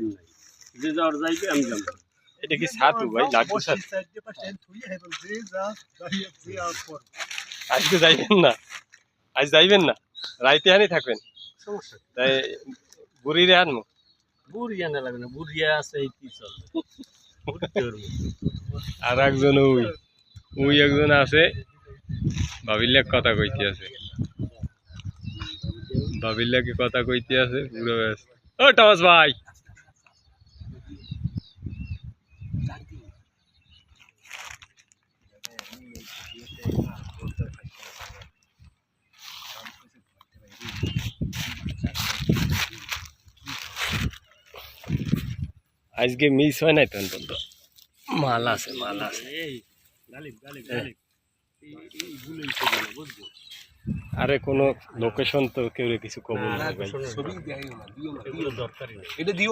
System নাই। যে যাওয়ার যাইবে আমি যাব। এটা কি ছাতু ভাই? লাটু ছাতু? আজকে যাইবেন না? আজ যাইবেন না? রাইতে হানি থাকবেন? সমস্যা? তাই বুড়িরে আনব বুড়িয়া না লাগবে না বুড়িয়া আছে এই কি চলবে? আর একজন ওই ওই একজন আছে বাবিল্লাক কথা কইতে আছে। বাবিল্লাকে কথা কইতে আছে পুরো ব্যস্ত। ও টমাস ভাই! আজকে মিস হয় নাই তো বন্ধু মাল আছে মাল আছে। আরে কোনো লোকেশন তো কেউ কিছু কবর এটা দিও